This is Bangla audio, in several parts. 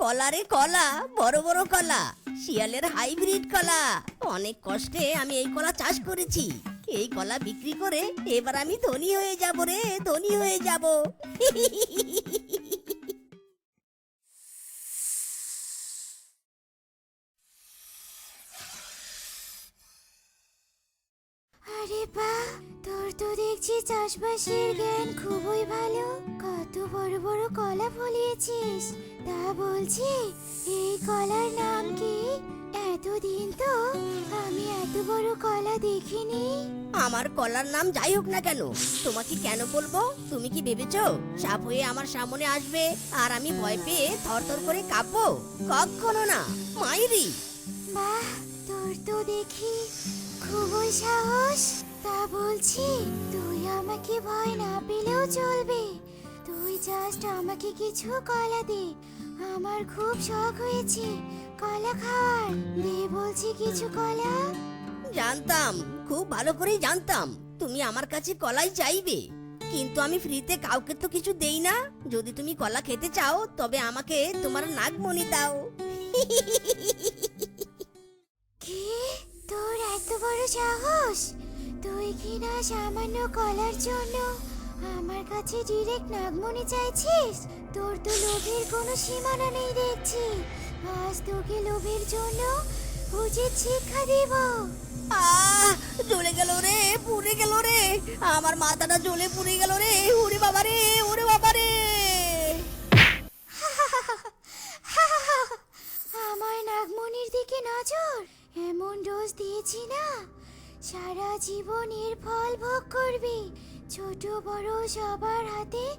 কলা রে কলা, বড় বড় কলা, শিয়ালের হাইব্রিড কলা। অনেক কষ্টে আমি এই কলা চাষ করেছি। এই কলা বিক্রি করে এবার আমি ধনী হয়ে যাব রে, ধনী হয়ে যাব। আরে বা তোর তো দেখছি চাষবাসের জ্ঞান খুবই ভালো। কত বড় বড় কলা ফলিয়েছিস তা বলছি এই কলার নাম কি? এতদিন তো আমি এত বড় কলা দেখিনি। আমার কলার নাম যাই হোক না কেন তোমাকে কেন বলব? তুমি কি ভেবেছো সাপ হয়ে আমার সামনে আসবে আর আমি ভয় পেয়ে থরথর করে কাঁপবো? কখনো না মাইরি। বাহ তোর তো দেখি খুবই সাহস। তা বলছি তুই আমাকে ভয় না পেলেও চলবে। তুই জাস্ট আমাকে কিছু কলা দে। আমার খুব শখ হয়েছে কলা খাওয়ার। দে বলছি কিছু কলা। জানতাম খুব ভালো করেই জানতাম। তুমি আমার কাছে কলাই চাইবে। কিন্তু আমি ফ্রিতে কাউকে তো কিছু দেই না। যদি তুমি কলা খেতে চাও তবে আমাকে তোমার নাগমণি দাও। কি? তোর এত বড় সাহস? তুই কি না সামান্য কলার জন্য আমার কাছে ডিরেক্ট নাগমণি চাইছিস? তোর তো লোভের কোনো সীমানা নেই দেখছি। আজ তোকে লোভের জন্য উচিত শিক্ষা দিব। আহ জ্বলে গেল রে পুড়ে গেল রে। আমার মাথাটা জ্বলে পুড়ে গেল রে। ওরে বাবা রে ওরে বাবা রে। আমার নাগমণির দিকে নজর। এমন ডোজ দিয়েছি না। সারা জীবন এর ফল ভোগ করবি। ছোট বড় সবার হাতে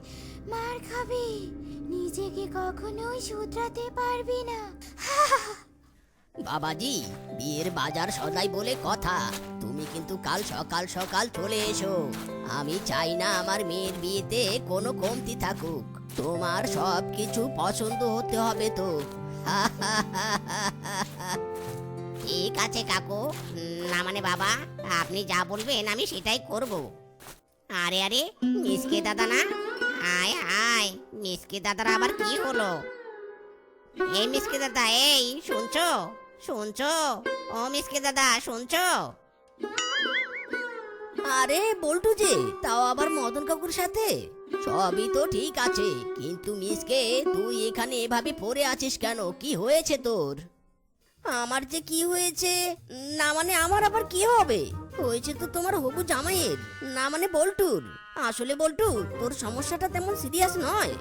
মার খাবি। নিজেকে কখনোই শুধরাতে পারবি না। বাবাজি, বিয়ের বাজার সদাই বলে কথা। তুমি কিন্তু কাল সকাল সকাল চলে এসো। আমি চাই না আমার মেয়ের বিয়েতে কোনো কমতি থাকুক। তোমার সব কিছু পছন্দ হতে হবে তো। ঠিক আছে, কাকু। না মানে বাবা, আপনি যা বলবেন আমি সেটাই করব। আরে আরে, মিসকে দাদা না? আয় আয়, মিসকে দাদার আবার কি হলো? এই মিসকে দাদা, এই, শুনছো? শুনছো? ও মিসকে দাদা, শুনছো? আরে, বল্টু যে, তাও আবার মদন কাকুর সাথে? সবই তো ঠিক আছে, কিন্তু মিসকে, তুই এখানে এভাবে পড়ে আছিস কেন? কি হয়েছে তোর? আমার যে কি হয়েছে? না মানে আমার আবার কি হবে? হয়েছে তো তোমার হবু জামাইয়ের, না মানে বল্টুর। আসলে বল্টু, তোর সমস্যাটা তেমন সিরিয়াস নয়।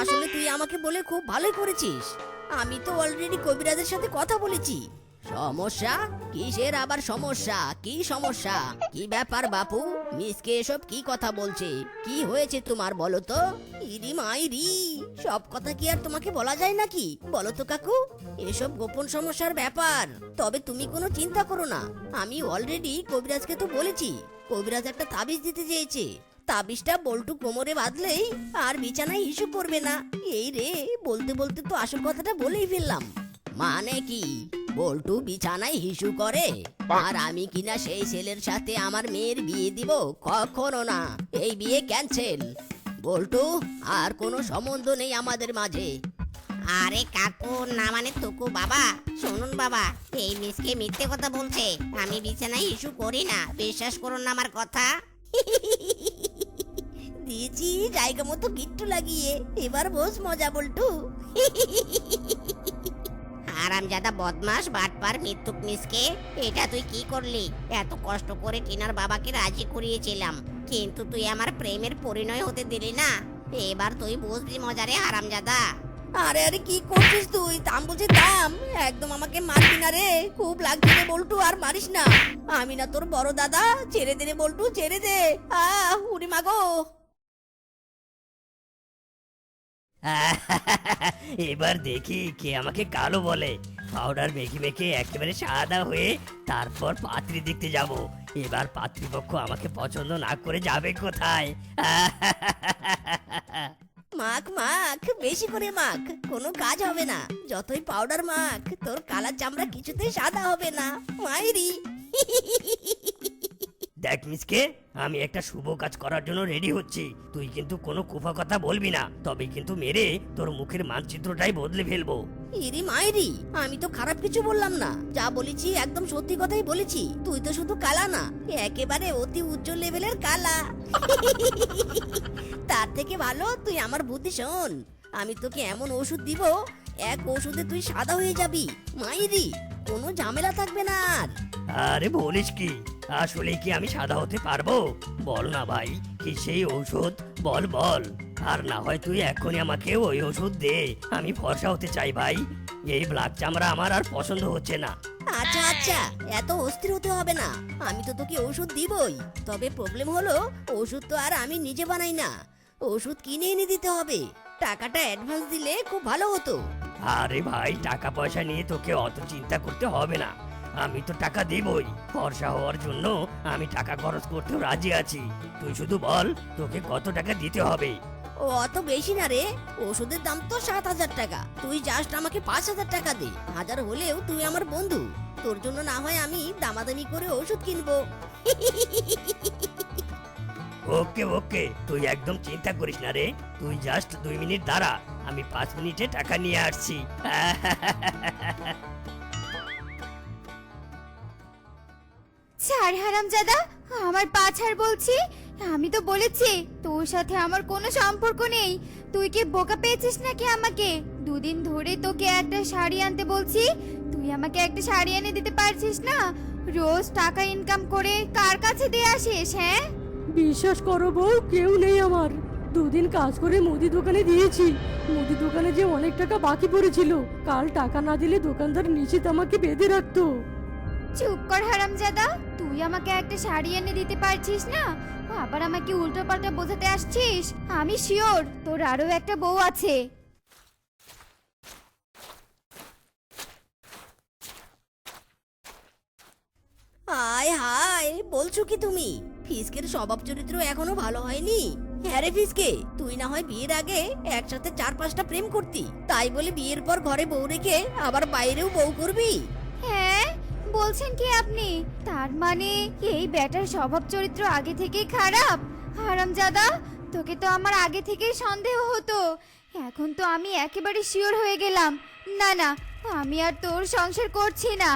আসলে তুই আমাকে বলে খুব ভালোই করেছিস। আমি তো অলরেডি কবিরাজের সাথে কথা বলেছি। সমস্যা? কিসের আবার সমস্যা? কি সমস্যা? কি ব্যাপার বাপু? মিসকে এসব কি কথা বলছে? কি হয়েছে তোমার বলো তো? ইরি মাইরি, সব কথা কি আর তোমাকে বলা যায় নাকি? বলো তো কাকু, এসব গোপন সমস্যার ব্যাপার। তবে তুমি কোনো চিন্তা করো না। আমি অলরেডি কবিরাজকে তো বলেছি, কবিরাজ একটা তাবিজ দিতে চেয়েছে। তাবিজটা বল্টু কোমরে বাঁধলেই আর বিছানায় ইস্যু করবে না। এই রে, বলতে বলতে তো আসল কথাটা বলেই ফেললাম। মানে কি? বল্টু বিছানায় হিসু করে। আর আমি কিনা সেই ছেলের সাথে আমার মেয়ের বিয়ে দিব? কখনো না। এই বিয়ে ক্যান্সেল বল্টু আর কোনো সম্বন্ধ নেই আমাদের মাঝে। আরে কাকু না মানে তুকু বাবা। শুনুন বাবা এই মিসকে মিথ্যে কথা বলছে। আমি বিছানায় ইস্যু করি না। বিশ্বাস করুন না আমার কথা। দিয়েছি জায়গা মতো গিট্টু লাগিয়ে। এবার বস মজা বল্টু। আরামজাদা বদমাস বাটপার মৃত্যুক মিসকে এটা তুই কি করলি? এত কষ্ট করে টিনার বাবাকে রাজি করিয়েছিলাম কিন্তু তুই আমার প্রেমের পরিণয় হতে দিলি না। এবার তুই বুঝবি মজারে আরামজাদা। আরে আরে কি করছিস তুই? দাম বলছিস দাম। একদম আমাকে মারবি না রে। খুব লাগছে রে বল্টু আর মারিস না। আমি না তোর বড় দাদা। ছেড়ে দে রে বল্টু ছেড়ে দে। আহ উড়ি মাগো। এবার দেখি কে আমাকে কালো বলে। পাউডার মেখে মেখে একেবারে সাদা হয়ে তারপর পাত্রী দেখতে যাব। এবার পাত্রীপক্ষ আমাকে পছন্দ না করে যাবে কোথায়? মাখ মাখ, বেশি করে মাখ, কোনো কাজ হবে না। যতই পাউডার মাখ, তোর কালার চামড়া কিছুতেই সাদা হবে না। মাইরি। দেখ মিসকে আমি একটা শুভ কাজ করার জন্য রেডি হচ্ছি। তুই কিন্তু কোনো কুফা কথা বলবি না তবে কিন্তু মেরে তোর মুখের মানচিত্রটাই বদলে ফেলব। ইরি মাইরি আমি তো খারাপ কিছু বললাম না। যা বলেছি একদম সত্যি কথাই বলেছি। তুই তো শুধু কালা না একেবারে অতি উচ্চ লেভেলের কালা। তার থেকে ভালো তুই আমার বুদ্ধি শোন। আমি তোকে এমন ওষুধ দিব এক ওষুধে তুই সাদা হয়ে যাবি। মাইরি কোনো ঝামেলা থাকবে না আর। আরে বলিস কি আসলে কি আমি সাদা হতে পারব? বল না ভাই কি সেই ঔষধ? বল বল। আর না হয় তুই এখনই আমাকে ওই ওষুধ দে আমি ফর্সা হতে চাই ভাই। এই ব্ল্যাক চামড়া আমার আর পছন্দ হচ্ছে না। আচ্ছা আচ্ছা এত অস্থির হতে হবে না। আমি তো তোকে ওষুধ দিবই। তবে প্রবলেম হলো ওষুধ তো আর আমি নিজে বানাই না। ওষুধ কিনে এনে দিতে হবে। টাকাটা অ্যাডভান্স দিলে খুব ভালো হতো। আরে ভাই টাকা পয়সা নিয়ে তোকে অত চিন্তা করতে হবে না। আমি তো টাকা দেবই। ফর্সা হওয়ার জন্য আমি টাকা খরচ করতেও রাজি আছি। তুই শুধু বল তোকে কত টাকা দিতে হবে? ও অত বেশি না রে। ওষুধের দাম তো সাত হাজার টাকা। তুই জাস্ট আমাকে পাঁচ হাজার টাকা দে। হাজার হলেও তুই আমার বন্ধু। তোর জন্য না হয় আমি দামাদামি করে ওষুধ কিনবো। ওকে ওকে। তুই একদম চিন্তা করিস না রে। তুই জাস্ট দুই মিনিট দাঁড়া। আমি পাঁচ মিনিটে টাকা নিয়ে আসছি। ছাড় হারামজাদা আমার পা ছাড় বলছি। আমি তো বলেছি তোর সাথে আমার কোনো সম্পর্ক নেই। তুই কি বোকা পেয়েছিস নাকি আমাকে? দুদিন ধরে তোকে একটা শাড়ি আনতে বলছি তুই আমাকে একটা শাড়ি এনে দিতে পারছিস না? রোজ টাকা ইনকাম করে কার কাছে দিয়ে আসিস হ্যাঁ? বিশ্বাস করো বউ কেউ নেই আমার। দুদিন কাজ করে মুদি দোকানে দিয়েছি। মুদি দোকানে যে অনেক টাকা বাকি পড়েছিল কাল টাকা না দিলে দোকানদার নিশ্চিত আমাকে বেঁধে রাখতো। চুপ কর হারামজাদা। তুই আমাকে একটা শাড়ি এনে দিতে পারছিস না? আবার আমাকে উল্টো পাল্টা বোঝাতে আসছিস? আমি শিওর তোর আরও একটা বউ আছে। হায় হায় বলছো কি তুমি? ফিসকের স্বভাব চরিত্র এখনও ভালো হয়নি? হ্যাঁ রে ফিসকে তুই না হয় বিয়ের আগে একসাথে চার পাঁচটা প্রেম করতি। তাই বলে বিয়ের পর ঘরে বউ রেখে আবার বাইরেও বউ করবি? হ্যাঁ বলছেন কি আপনি? তার মানে এই ব্যাটার স্বভাব চরিত্র আগে থেকেই খারাপ? হারামজাদা তোকে তো আমার আগে থেকেই সন্দেহ হতো। এখন তো আমি একেবারে শিওর হয়ে গেলাম। না না আমি আর তোর সংসার করছি না।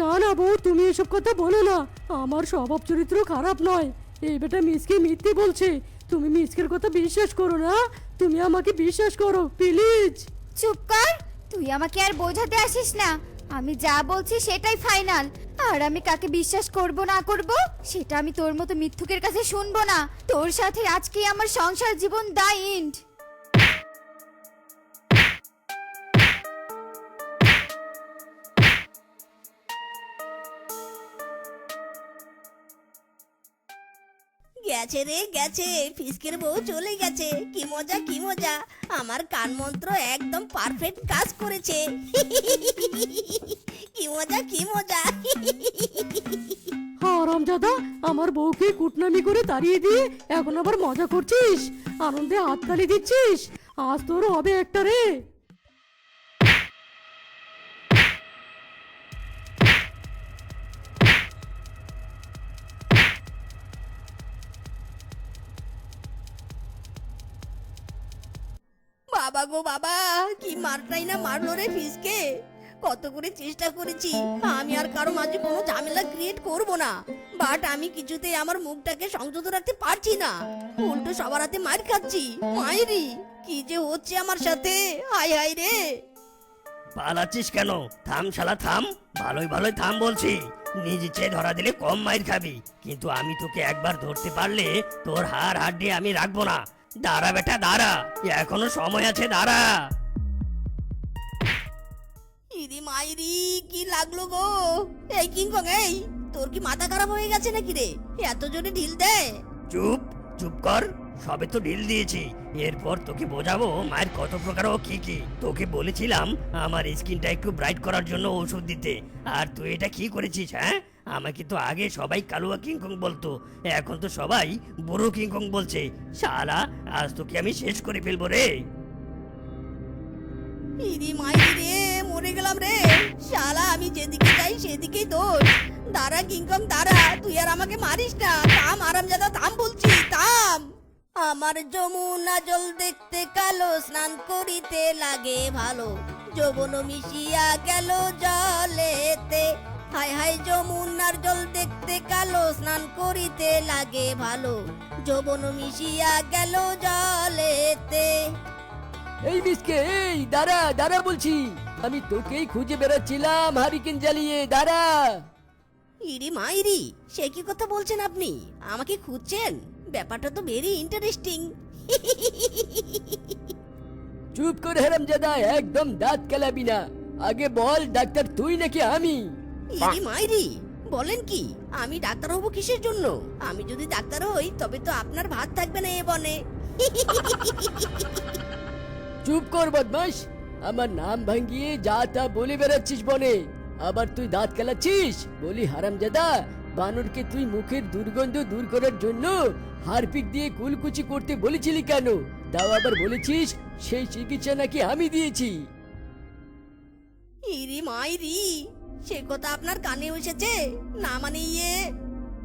না না বউ তুমি এসব কথা বলো না। আমার স্বভাব চরিত্র খারাপ নয়। এই বেটা মিসকে মিথ্যে বলছে। তুমি মিসকের কথা বিশ্বাস করো না। তুমি আমাকে বিশ্বাস করো প্লিজ। চুপ কর। তুই আমাকে আর বোঝাতে আসিস না। আমি যা বলছি সেটাই ফাইনাল। আর আমি কাকে বিশ্বাস করব, না করব, সেটা আমি তোর মতো মিথ্যুকের কাছে শুনব না। তোর সাথে আজকে আমার সংসার জীবন দা ইন্ড গেছে রে, গেছে। ফিসকের বউ চলে গেছে। কি মজা কি মজা। আমার কান মন্ত্র একদম পারফেক্ট কাজ করেছে। কি মজা কি মজা। হারাম দাদা আমার বউকে কুটনামি করে তাড়িয়ে দিয়ে এখন আবার মজা করছিস? আনন্দে হাততালি দিচ্ছিস? আজ তোর হবে একটা রে। বাবা গো বাবা, কি মারটাই না মারলো রে ফিসকে। কত করে চেষ্টা করেছি, আমি আর কারও মাঝে কোনো ঝামেলা ক্রিয়েট করব না। বাট আমি কিছুতেই আমার মুখটাকে সংযত রাখতে পারছি না। উল্টো সবার হাতে মার খাচ্ছি মায়েরি কি যে হচ্ছে আমার সাথে, হাই হাই রে। পালাচ্ছিস কেন? থাম শালা, থাম। ভালোই ভালোই থাম বলছি। নিজ ইচ্ছে ধরা দিলে কম মাইর খাবি। কিন্তু আমি তোকে একবার ধরতে পারলে তোর হাড় হাড্ডি আমি রাখব না। দাঁড়া বেটা দাঁড়া। এখনও সময় আছে দাঁড়া। ইদি মাইরি কি লাগল গো? এই কিংকং এই তোর কি মাথা খারাপ হয়ে গেছে নাকি রে? এত জোরে ঢিল দেয় চুপ চুপ কর সবে তো ঢিল দিয়েছি। এরপর তোকে বোঝাবো মায়ের কত প্রকার ও কি কি। তোকে বলেছিলাম আমার স্কিনটা একটু ব্রাইট করার জন্য ওষুধ দিতে। আর তুই এটা কি করেছিস হ্যাঁ? আমাকে তো আগে সবাই কালুয়া কিংকং বলতো, এখন তো সবাই বুড়ো কিংকং বলছে। শালা, আজ তোকে আমি শেষ করে ফেলব রে। ইদি মাইরি রে, মরে গেলাম রে। শালা, আমি যেদিকে যাই সেদিকেই দোষ। দাঁড়া কিংকং দাঁড়া, তুই আর আমাকে মারিস না। থাম, আরামজাদা, থাম বলছি, থাম। আমার যমুনা জল দেখতে কালো, স্নান করিতে লাগে ভালো। যৌবন মিশিয়া গেল জলেতে। হায় হায় যমুনার জল দেখতে কালো স্নান করিতে লাগে ভালো। যৌবন মিশিয়া গেল জলেতে। এই মিসকে এই দাঁড়া দাঁড়া বলছি। আমি তোকেই খুঁজে বেড়াচ্ছিলাম হারিকেন জ্বালিয়ে দাঁড়া। ইরি মাইরি সে কি কথা বলছেন আপনি? আমাকে খুঁজছেন? ব্যাপারটা তো ভেরি ইন্টারেস্টিং চুপ করে হারামজাদা একদম দাঁত কেলাবি না। আগে বল ডাক্তার তুই নাকি আমি? ইরি মাইরি বলেন কি আমি ডাক্তার হব কিসের জন্য? আমি যদি ডাক্তার হই তবে তো আপনার ভাত থাকবে না এ বনে। চুপ কর বদমাস আমার নাম ভাঙ্গিয়ে যা তা বলে বেড়াচ্ছিস বনে। আবার তুই দাঁত কেলাচ্ছিস? বলি হারামজাদা বানরকে তুই মুখের দুর্গন্ধ দূর করার জন্য হারপিক দিয়ে কুলকুচি করতে বলেছিলি কেন? তাও আবার বলেছিস সেই চিকিৎসা নাকি আমি দিয়েছি। ইরি মাইরি সে কথা আপনার কানে এসেছে? না মানে ইয়ে?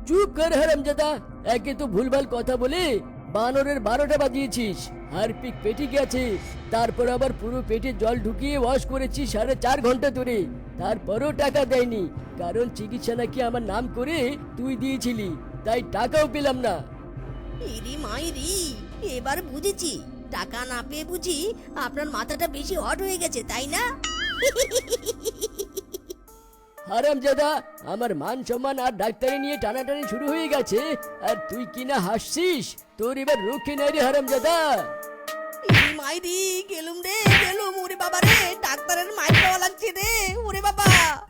চুপ কর হারামজাদা। একে তো ভুলভাল কথা বলে বানরের বারোটা বাজিয়েছিস। হারপিক পেটে গেছে। তারপর আবার পুরো পেটে জল ঢুকিয়ে ওয়াশ করেছিস সাড়ে চার ঘণ্টা ধরে। তারপরও টাকা দেয়নি। কারণ চিকিৎসা নাকি আমার নাম করে তুই দিয়েছিলি। তাই টাকাও পেলাম না। ইরি মাইরি এবার বুঝেছি। টাকা না পেয়ে বুঝি আপনার মাথাটা বেশি হট হয়ে গেছে তাই না? হারামজাদা, আমার মান সম্মান আর ডাক্তারি নিয়ে টানাটানি শুরু হয়ে গেছে। আর তুই কিনা হাসছিস? তোর এবার রক্ষে নাই রে হারামজাদা। জাদা মাইরি, গেলুম রে, গেলুম, ওরে বাবা রে, ডাক্তারের মাইর পাওয়া লাগছে রে, ওরে বাবা।